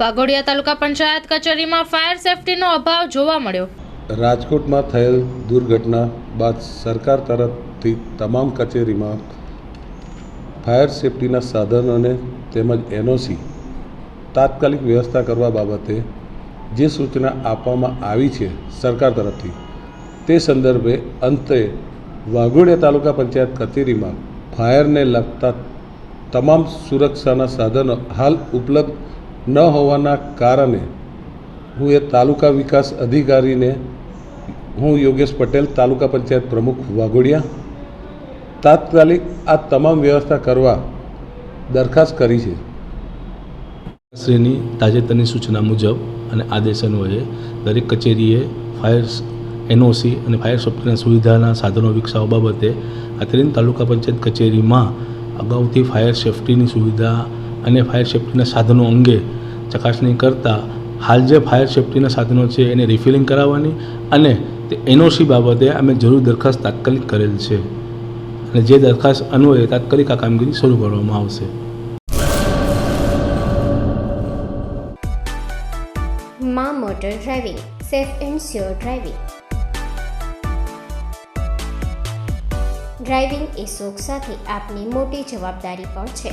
વાઘોડિયા તાલુકા પંચાયત કચેરીમાં ફાયર સેફટીનો અભાવ જોવા મળ્યો. રાજકોટમાં થયેલ દુર્ઘટના બાદ સરકાર તરફથી તમામ કચેરીમાં ફાયર સેફટીના સાધનોને તેમજ એનઓસી તાત્કાલિક વ્યવસ્થા કરવા બાબતે જે સૂચના આપવામાં આવી છે સરકાર તરફથી, તે સંદર્ભે અંતે વાઘોડિયા તાલુકા પંચાયત કચેરીમાં ફાયરને લગતા તમામ સુરક્ષાના સાધનો હાલ ઉપલબ્ધ ન હોવાના કારણે હું એ તાલુકા વિકાસ અધિકારીને હું યોગેશ પટેલ, તાલુકા પંચાયત પ્રમુખ વાઘોડિયા, તાત્કાલિક આ તમામ વ્યવસ્થા કરવા દરખાસ્ત કરી છે. શ્રીની તાજેતરની સૂચના મુજબ અને આદેશ અન્વયે દરેક કચેરીએ ફાયર એનઓસી અને ફાયર સેફ્ટીના સુવિધાના સાધનો વિકસાવવા બાબતે અત્રેન તાલુકા પંચાયત કચેરીમાં અગાઉથી ફાયર સેફ્ટીની સુવિધા અને ફાયર સેફ્ટીના સાધનો અંગે ચકાસણી કરતાં હાલ જે ફાયર સેફ્ટીના સાધનો છે એને રિફિલિંગ કરાવવાની અને તે એનઓસી બાબતે અમે જરૂર દરખાસ્ત તાત્કાલિક કરેલ છે. અને જે દરખાસ્ત અન્વયે તાત્કાલિક આ કામગીરી શરૂ કરવામાં આવશે. મા motor driving, safe and sure driving. Driving એ શોખ સાથે આપની મોટી જવાબદારી પણ છે.